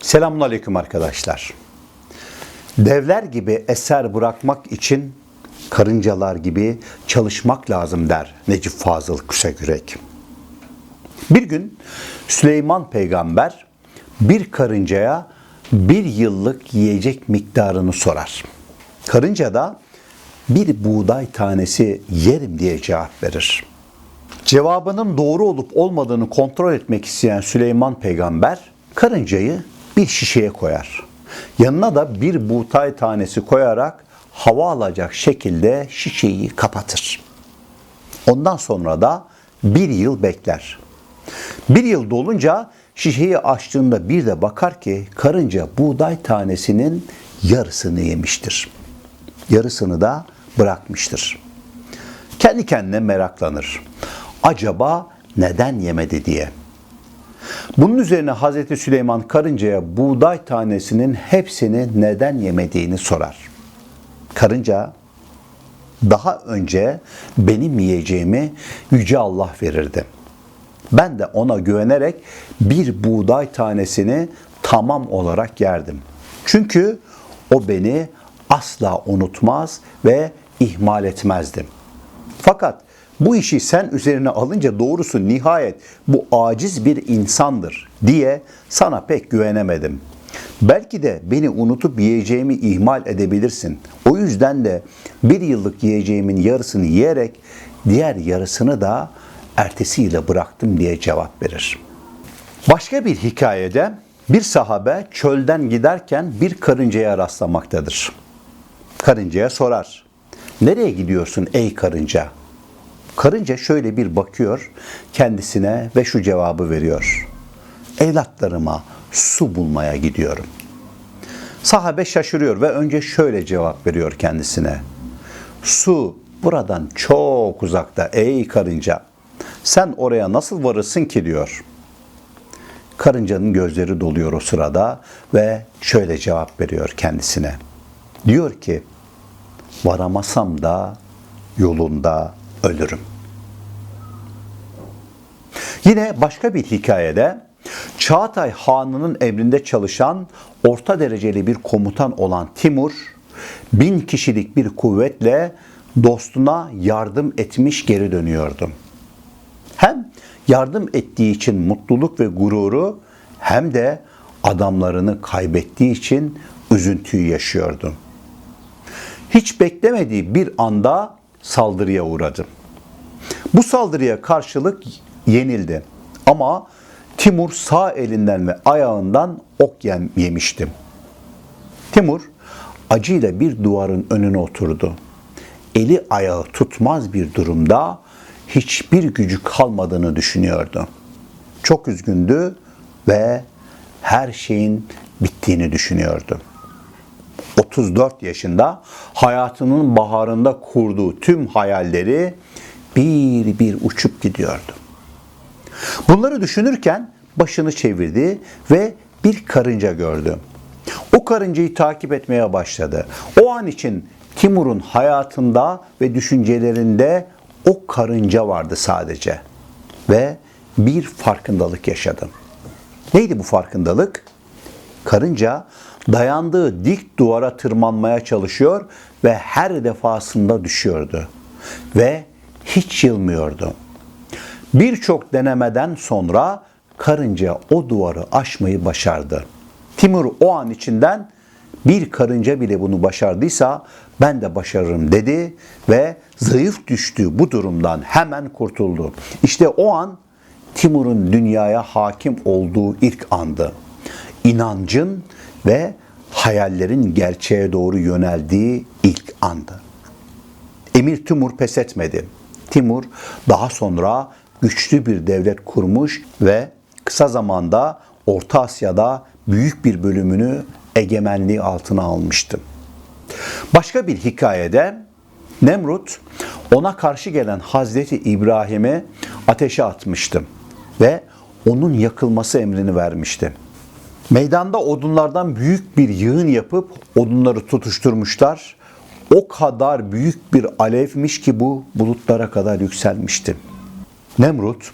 Selamun Aleyküm arkadaşlar. Devler gibi eser bırakmak için karıncalar gibi çalışmak lazım der Necip Fazıl Kısagürek. Bir gün Süleyman peygamber bir karıncaya bir yıllık yiyecek miktarını sorar. Karınca da bir buğday tanesi yerim diye cevap verir. Cevabının doğru olup olmadığını kontrol etmek isteyen Süleyman peygamber karıncayı bir şişeye koyar. Yanına da bir buğday tanesi koyarak hava alacak şekilde şişeyi kapatır. Ondan sonra da bir yıl bekler. Bir yıl dolunca şişeyi açtığında bir de bakar ki karınca buğday tanesinin yarısını yemiştir. Yarısını da bırakmıştır. Kendi kendine meraklanır. Acaba neden yemedi diye. Bunun üzerine Hazreti Süleyman karıncaya buğday tanesinin hepsini neden yemediğini sorar. Karınca daha önce benim yiyeceğimi yüce Allah verirdi. Ben de ona güvenerek bir buğday tanesini tamam olarak yerdim. Çünkü o beni asla unutmaz ve ihmal etmezdim. Fakat bu işi sen üzerine alınca doğrusu nihayet bu aciz bir insandır diye sana pek güvenemedim. Belki de beni unutup yiyeceğimi ihmal edebilirsin. O yüzden de bir yıllık yiyeceğimin yarısını yiyerek diğer yarısını da ertesiyle bıraktım diye cevap verir. Başka bir hikayede bir sahabe çölden giderken bir karıncaya rastlamaktadır. Karıncaya sorar. Nereye gidiyorsun ey karınca? Karınca şöyle bir bakıyor kendisine ve şu cevabı veriyor. Evlatlarıma su bulmaya gidiyorum. Sahabe şaşırıyor ve önce şöyle cevap veriyor kendisine. Su buradan çok uzakta ey karınca. Sen oraya nasıl varırsın ki diyor. Karıncanın gözleri doluyor o sırada ve şöyle cevap veriyor kendisine. Diyor ki varamasam da yolunda ölürüm. Yine başka bir hikayede Çağatay Hanı'nın emrinde çalışan orta dereceli bir komutan olan Timur, bin kişilik bir kuvvetle dostuna yardım etmiş geri dönüyordu. Hem yardım ettiği için mutluluk ve gururu hem de adamlarını kaybettiği için üzüntüyü yaşıyordu. Hiç beklemediği bir anda saldırıya uğradı. Bu saldırıya karşılık yenildi. Ama Timur sağ elinden ve ayağından ok yem yemişti. Timur acıyla bir duvarın önüne oturdu. Eli ayağı tutmaz bir durumda hiçbir gücü kalmadığını düşünüyordu. Çok üzgündü ve her şeyin bittiğini düşünüyordu. 34 yaşında hayatının baharında kurduğu tüm hayalleri bir bir uçup gidiyordu. Bunları düşünürken başını çevirdi ve bir karınca gördü. O karıncayı takip etmeye başladı. O an için Timur'un hayatında ve düşüncelerinde o karınca vardı sadece. Ve bir farkındalık yaşadı. Neydi bu farkındalık? Karınca dayandığı dik duvara tırmanmaya çalışıyor ve her defasında düşüyordu. Ve hiç yılmıyordu. Birçok denemeden sonra karınca o duvarı aşmayı başardı. Timur o an içinden bir karınca bile bunu başardıysa ben de başarırım dedi ve zayıf düştüğü bu durumdan hemen kurtuldu. İşte o an Timur'un dünyaya hakim olduğu ilk andı. İnancın ve hayallerin gerçeğe doğru yöneldiği ilk andı. Emir Timur pes etmedi. Timur daha sonra güçlü bir devlet kurmuş ve kısa zamanda Orta Asya'da büyük bir bölümünü egemenliği altına almıştı. Başka bir hikayede Nemrut ona karşı gelen Hazreti İbrahim'i ateşe atmıştı ve onun yakılması emrini vermişti. Meydanda odunlardan büyük bir yığın yapıp odunları tutuşturmuşlar. O kadar büyük bir alevmiş ki bu bulutlara kadar yükselmişti. Nemrut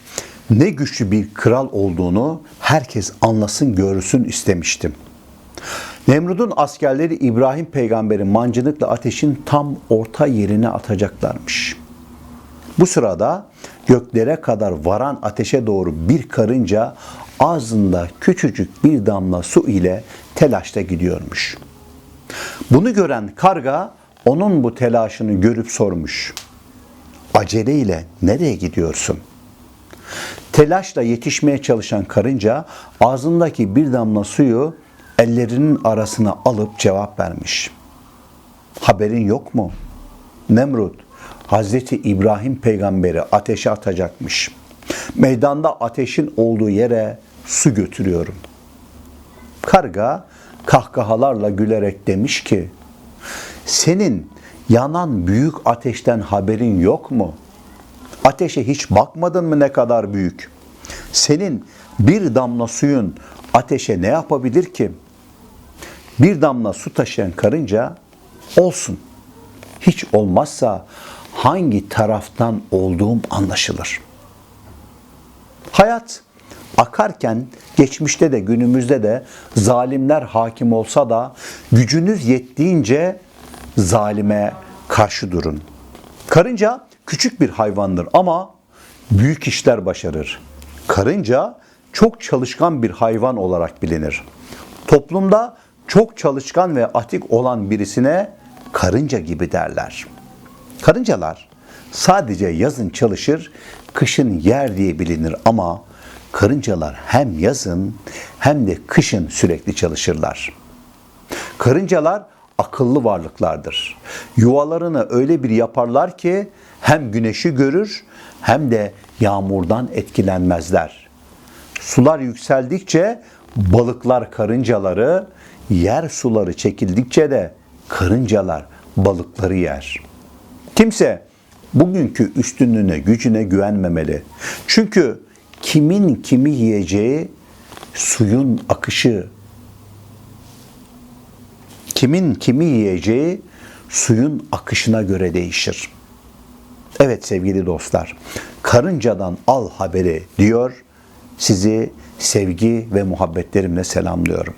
ne güçlü bir kral olduğunu herkes anlasın görsün istemiştim. Nemrud'un askerleri İbrahim peygamberin mancınıkla ateşin tam orta yerine atacaklarmış. Bu sırada göklere kadar varan ateşe doğru bir karınca ağzında küçücük bir damla su ile telaşla gidiyormuş. Bunu gören karga onun bu telaşını görüp sormuş. Aceleyle nereye gidiyorsun? Telaşla yetişmeye çalışan karınca ağzındaki bir damla suyu ellerinin arasına alıp cevap vermiş. Haberin yok mu? Nemrut, Hazreti İbrahim peygamberi ateşe atacakmış. Meydanda ateşin olduğu yere su götürüyorum. Karga kahkahalarla gülerek demiş ki, senin yanan büyük ateşten haberin yok mu? Ateşe hiç bakmadın mı ne kadar büyük? Senin bir damla suyun ateşe ne yapabilir ki? Bir damla su taşıyan karınca olsun. Hiç olmazsa hangi taraftan olduğum anlaşılır. Hayat akarken geçmişte de günümüzde de zalimler hakim olsa da gücünüz yettiğince zalime karşı durun. Karınca küçük bir hayvandır ama büyük işler başarır. Karınca çok çalışkan bir hayvan olarak bilinir. Toplumda çok çalışkan ve atik olan birisine karınca gibi derler. Karıncalar sadece yazın çalışır, kışın yer diye bilinir ama karıncalar hem yazın hem de kışın sürekli çalışırlar. Karıncalar akıllı varlıklardır. Yuvalarını öyle bir yaparlar ki hem güneşi görür hem de yağmurdan etkilenmezler. Sular yükseldikçe balıklar karıncaları, yer suları çekildikçe de karıncalar balıkları yer. Kimse bugünkü üstünlüğüne, gücüne güvenmemeli. Çünkü kimin kimi yiyeceği suyun akışı kimin kimi yiyeceği suyun akışına göre değişir. Evet sevgili dostlar, karıncadan al haberi diyor. Sizi sevgi ve muhabbetlerimle selamlıyorum.